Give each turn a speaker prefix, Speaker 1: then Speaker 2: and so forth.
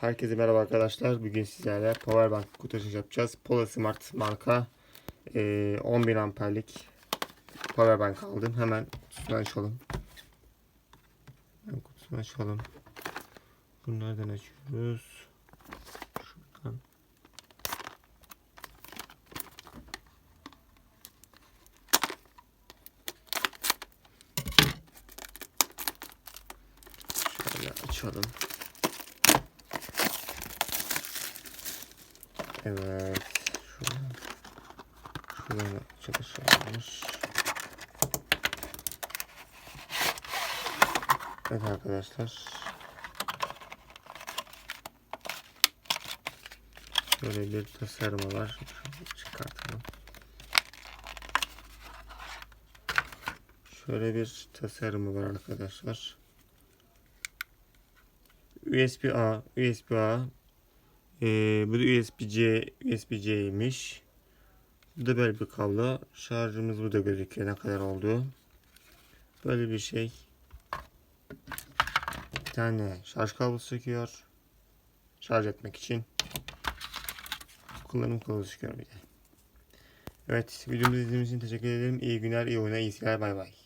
Speaker 1: Herkese merhaba arkadaşlar. Bugün sizlerle Powerbank kutu açılışı yapacağız. Polar Smart marka e, 10.000 amperlik Powerbank aldım. Hemen kutusunu açalım. Hemen kutusunu açalım. Bunu nereden açıyoruz? Şuradan. Şöyle açalım. Evet. Şuradan. Şuradan çalışıyormuş. Evet arkadaşlar. Şöyle bir tasarımı var. Çıkartalım. Şöyle bir tasarımı var arkadaşlar. USB A, USB A. Ee, bu da USB C, USB C'ymiş. Bu da böyle bir kablo. Şarjımız burada gözüküyor ne kadar olduğu. Böyle bir şey. Bir tane şarj kablosu çıkıyor. Şarj etmek için. Kullanım kılavuzu çıkıyor bir de. Evet videomuzu izlediğiniz için teşekkür ederim. İyi günler, iyi oyunlar, iyi seyirler. Bay bay.